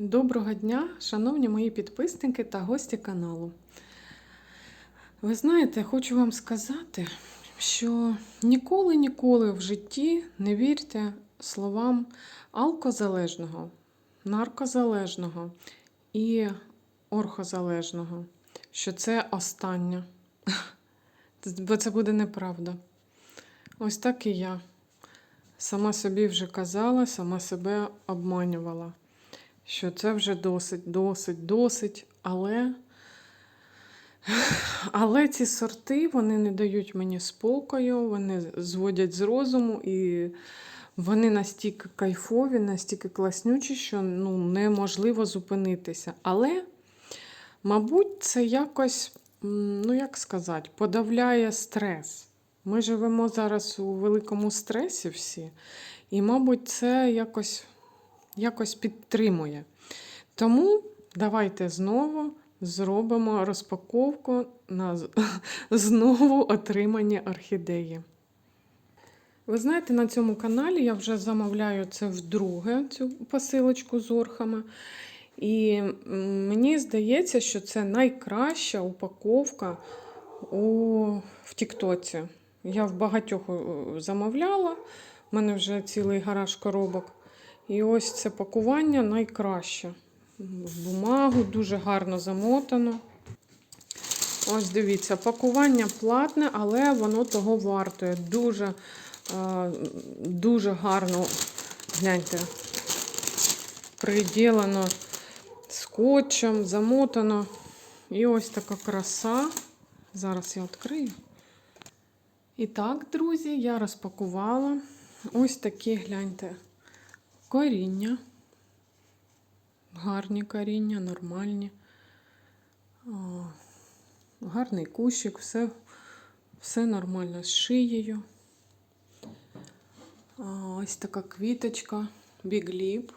Доброго дня, шановні мої підписники та гості каналу. Ви знаєте, хочу вам сказати, що ніколи ніколи в житті не вірте словам алкозалежного, наркозалежного і орхозалежного, що це останнє. Бо це буде неправда. Ось так і я. Сама собі вже казала, сама себе обманювала що це вже досить, досить, досить, але. Але ці сорти вони не дають мені спокою, вони зводять з розуму, і вони настільки кайфові, настільки класнючі, що ну, неможливо зупинитися. Але, мабуть, це якось, ну як сказати, подавляє стрес. Ми живемо зараз у великому стресі всі, і, мабуть, це якось якось підтримує. Тому давайте знову зробимо розпаковку на знову отримані орхідеї. Ви знаєте, на цьому каналі я вже замовляю це вдруге, цю посилочку з орхами. І мені здається, що це найкраща упаковка у, в Тіктоці. Я в багатьох е, замовляла, в мене вже цілий гараж коробок. І ось це пакування найкраще. В бумагу дуже гарно замотано. Ось дивіться, пакування платне, але воно того вартує. Дуже, е, дуже гарно, гляньте, приділено скотчем, замотано. І ось така краса. Зараз я відкрию. І так, друзі, я розпакувала ось такі, гляньте, коріння. Гарні коріння, нормальні. Гарний кущик, все, все нормально з шиєю. Ось така квіточка, бігліп.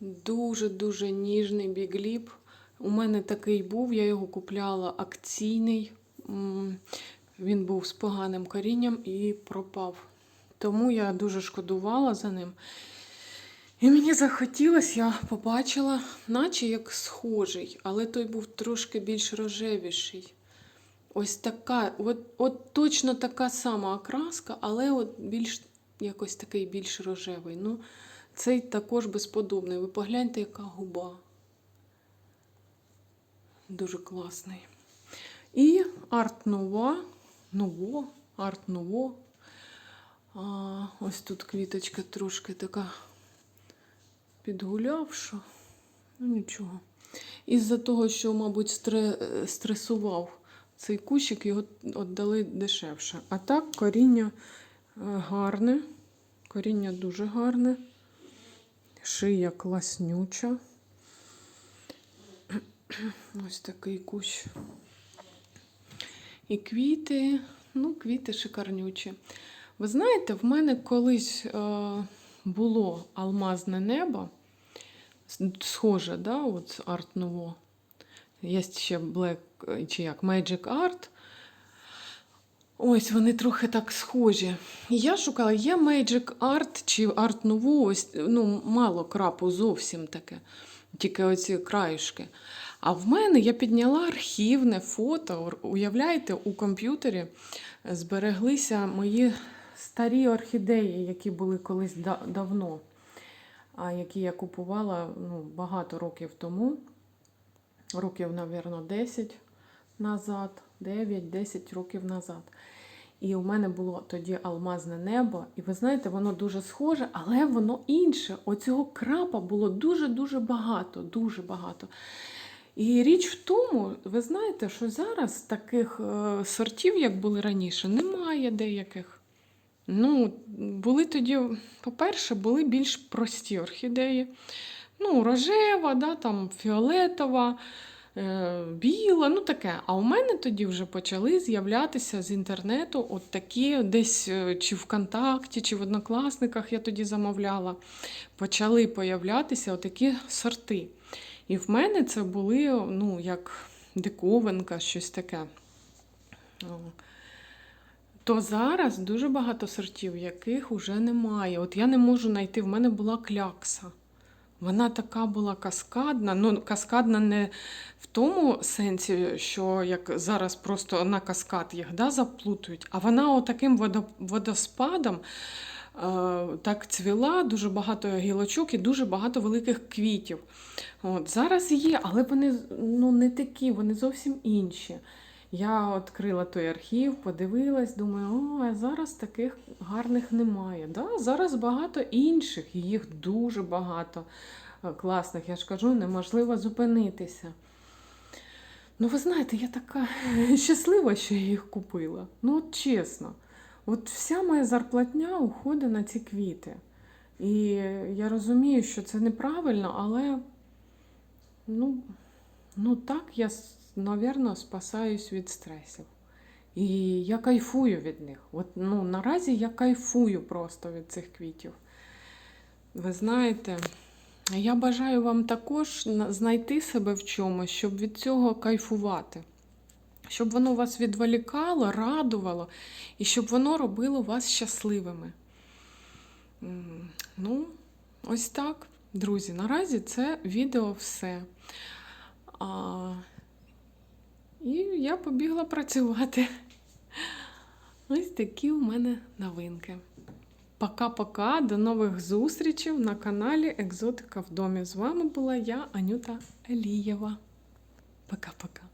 Дуже-дуже ніжний бігліп. У мене такий був, я його купляла акційний. Він був з поганим корінням і пропав. Тому я дуже шкодувала за ним. І мені захотілося, я побачила, наче як схожий, але той був трошки більш рожевіший. Ось така, от, от точно така сама окраска, але от більш якось такий більш рожевий. Ну, цей також безподобний. Ви погляньте, яка губа. Дуже класний. І арт нова, ново, арт ново. Ось тут квіточка трошки така підгулявша. Ну нічого. Із-за того, що, мабуть, стре- стресував цей кущик, його віддали дешевше. А так коріння е, гарне. Коріння дуже гарне. Шия класнюча. Ось такий кущ. І квіти, ну, квіти шикарнючі. Ви знаєте, в мене колись е, було алмазне небо, схоже, да, от Art Nouveau. Є ще Black, чи як Magic Art. Ось вони трохи так схожі. Я шукала, є Magic Art чи Art Nouveau, ось, ну, мало крапу зовсім таке, тільки оці краюшки. А в мене я підняла архівне фото. Уявляєте, у комп'ютері збереглися мої старі орхідеї, які були колись да- давно, а які я купувала ну, багато років тому. Років, мабуть, 10 назад, 9-10 років назад. І у мене було тоді алмазне небо. І ви знаєте, воно дуже схоже, але воно інше. Оцього крапа було дуже-дуже багато, дуже багато. І річ в тому, ви знаєте, що зараз таких е, сортів, як були раніше, немає деяких. Ну, були тоді, по-перше, були більш прості орхідеї. Ну, рожева, да, там, фіолетова, е, біла, ну таке. А у мене тоді вже почали з'являтися з інтернету от такі, десь е, чи ВКонтакті, чи в Однокласниках я тоді замовляла. Почали появлятися отакі сорти. І в мене це були, ну, як диковинка, щось таке. То зараз дуже багато сортів, яких уже немає. От я не можу знайти, в мене була клякса. Вона така була каскадна. Ну, каскадна не в тому сенсі, що як зараз просто на каскад їх да, заплутують, а вона отаким водоспадом е, так цвіла, дуже багато гілочок і дуже багато великих квітів. От, зараз є, але вони ну, не такі, вони зовсім інші. Я відкрила той архів, подивилась, думаю, о, а зараз таких гарних немає. Да? Зараз багато інших, і їх дуже багато е, класних. Я ж кажу, неможливо зупинитися. Ну, ви знаєте, я така щаслива, що я їх купила. Ну, от чесно. От вся моя зарплатня уходить на ці квіти. І я розумію, що це неправильно, але ну, ну так я, мабуть, спасаюсь від стресів. І я кайфую від них. От, ну, наразі я кайфую просто від цих квітів. Ви знаєте, я бажаю вам також знайти себе в чомусь, щоб від цього кайфувати. Щоб воно вас відволікало, радувало, і щоб воно робило вас щасливими. Ну, ось так, друзі. Наразі це відео все. І я побігла працювати. Ось такі у мене новинки. Пока-пока, до нових зустрічей на каналі Екзотика в домі. З вами була я, Анюта Елієва. Пока-пока.